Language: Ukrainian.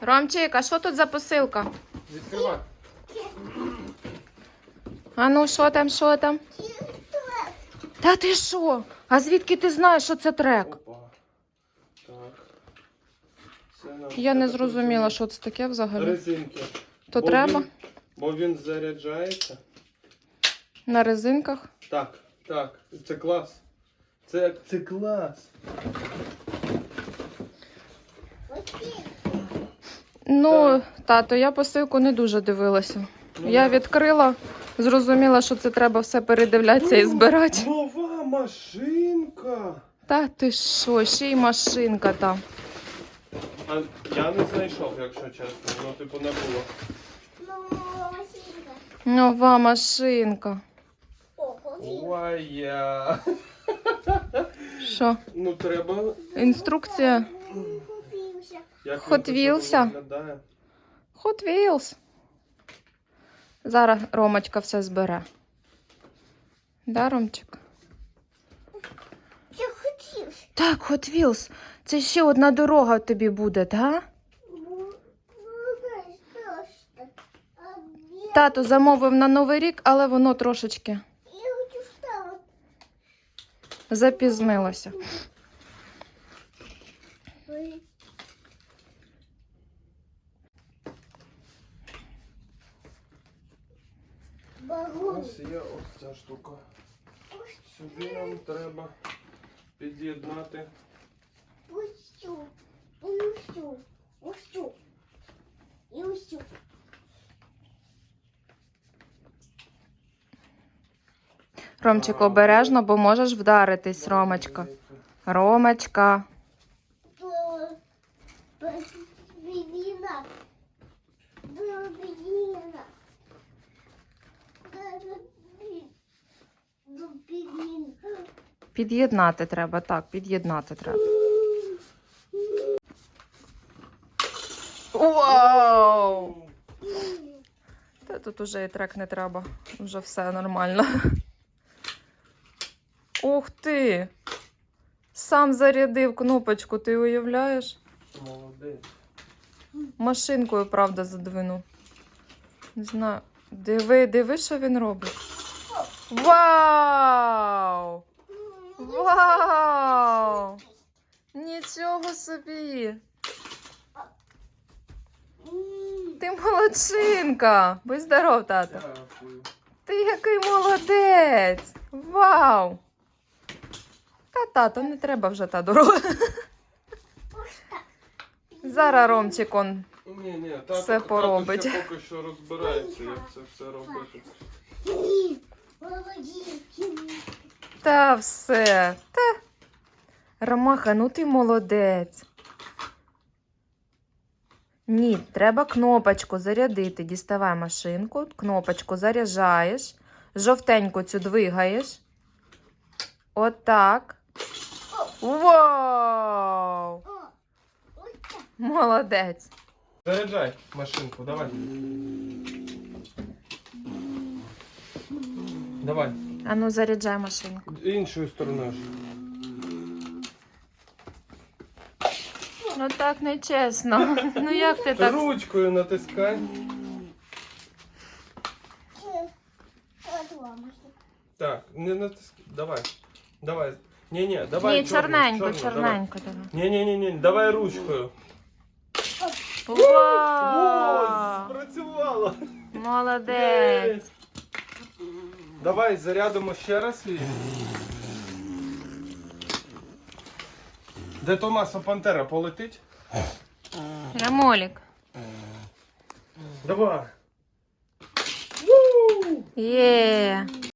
Ромчик, а що тут за посилка? Відкривай. А ну, що там, що там? Та ти що? А звідки ти знаєш, що це трек? Опа. Так. Це нам Я не треба зрозуміла, що це таке взагалі. Резинки. То Бо треба Він, бо він заряджається. на резинках. Так, так. Це клас. Це, це клас. Ну, тато, я посилку не дуже дивилася. Ну, Я відкрила, зрозуміла, що це треба все передивлятися і збирати. Нова машинка. Та ти що, ще й машинка там. А я не знайшов, якщо чесно. Ну, типу, не було. Нова машинка. Ой, я. Що? Ну треба. Інструкція Як Hot Wheels? Hot Wheels. Зараз Ромочка все збере. Да, Ромчик? Я хотів. Так, Hot Wheels. Це ще одна дорога тобі буде, так? Тато замовив на Новий рік, але воно трошечки запізнилося. У нас є ось ця штука. Сюди нам треба під'єднати. Ось цю. І ось цю. Ось цю. І ось цю. Ромчик, обережно, бо можеш вдаритись, Ромочка. Ромочка. То Під'єднати треба, так, під'єднати треба. Вау! Та тут уже і трек не треба. Вже все нормально. Ух ти! Сам зарядив кнопочку, ти уявляєш? Молодець. Машинкою, правда, задвинув. Не знаю. Диви, диви, що він робить. Вау! Вау! Нічого собі! Ти молодчинка! Будь здоров, тато. Дякую. Ти який молодець! Вау! Та тато, не треба вже та дорога. Зараз Ромчик он. Ні, ні, тато, Все тато поробить. ще поки що розбирається, як це все робити. Молодець. Та все. Та. Ромаха, ну ти молодець. Ні, треба кнопочку зарядити. Діставай машинку, кнопочку заряджаєш, жовтеньку цю двигаєш. Отак. Вау! Молодець. Заряджай машинку, давай. Давай. Ану, заряджай машинку. Іншою стороною. ж. Ну так не чесно. Ну як ти так? Ручкою натискай. Так, не натискай. Давай. Давай. Ні, ні, давай. Ні, чорненько, чорненько давай. Ні, ні, ні, ні, давай ручкою. Вау! спрацювало. Молодець. Давай зарядимо ще раз її. Де Томаса Пантера полетить? Ремолік. Давай. Є.